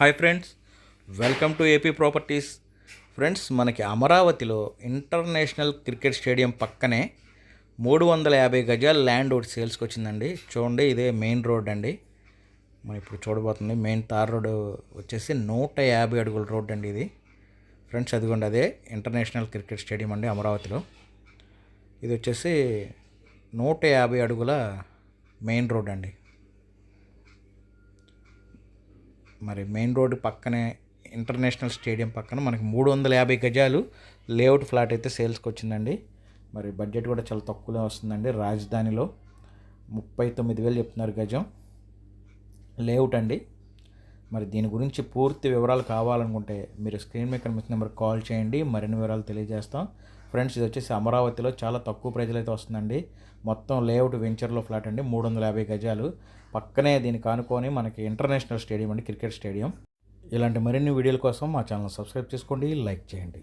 Hi friends welcome to AP properties. Friends మనకి అమరావతిలో international cricket stadium పక్కనే మూడు వందల యాభై గజాల ల్యాండ్ ఒకటి సేల్స్కి వచ్చిందండి. చూడండి ఇదే మెయిన్ రోడ్ అండి. మనం ఇప్పుడు చూడబోతుంది మెయిన్ తార్ రోడ్ వచ్చేసి నూట యాభై అడుగుల రోడ్ అండి ఇది. ఫ్రెండ్స్ అదిగోండి అదే ఇంటర్నేషనల్ క్రికెట్ స్టేడియం అండి అమరావతిలో. ఇది వచ్చేసి నూట యాభై అడుగుల మెయిన్ రోడ్ అండి. మరి మెయిన్ రోడ్డు పక్కనే ఇంటర్నేషనల్ స్టేడియం పక్కన మనకి మూడు వందల యాభై గజాలు లేఅవుట్ ఫ్లాట్ అయితే సేల్స్కి వచ్చిందండి. మరి బడ్జెట్ కూడా చాలా తక్కువలో వస్తుందండి. రాజధానిలో ముప్పై తొమ్మిది వేలు చెప్తున్నారు గజం. లేఅవుట్ అండి. మరి దీని గురించి పూర్తి వివరాలు కావాలనుకుంటే మీరు స్క్రీన్ మీద కనిపిస్తున్న నెంబర్కి కాల్ చేయండి. మరిన్ని వివరాలు తెలియజేస్తాం. ఫ్రెండ్స్ ఇది వచ్చేసి అమరావతిలో చాలా తక్కువ ప్రైజ్లో అయితే వస్తుందండి. మొత్తం లేఅవుట్ వెంచర్లో ఫ్లాట్ అండి. మూడు వందల యాభై గజాలు. పక్కనే దీన్ని కానుకొని మనకి ఇంటర్నేషనల్ స్టేడియం అండి క్రికెట్ స్టేడియం. ఇలాంటి మరిన్ని వీడియోల కోసం మా ఛానల్ సబ్స్క్రైబ్ చేసుకోండి లైక్ చేయండి.